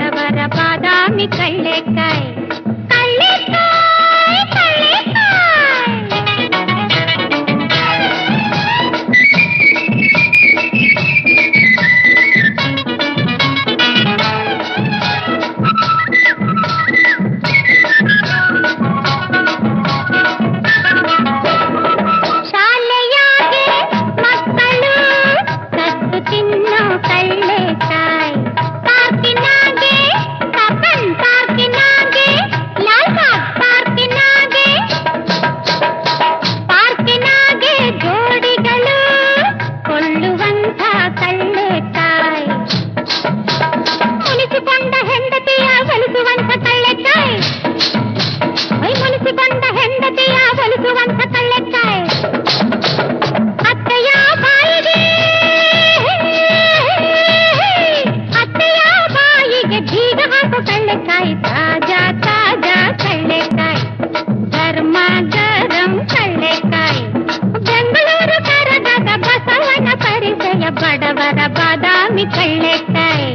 పడవర బాదామి కళ్ళెక్కాయ్. ಸಾಗರಂ ಚಳ್ಳೆಕಾಯಿ ಬೆಂಗಳೂರು ಕರಗದ ಬಸವನ ಪರಿಚಯ ಬಡವರ ಬಾದಾಮಿ ಕಳ್ಳೆಕಾಯಿ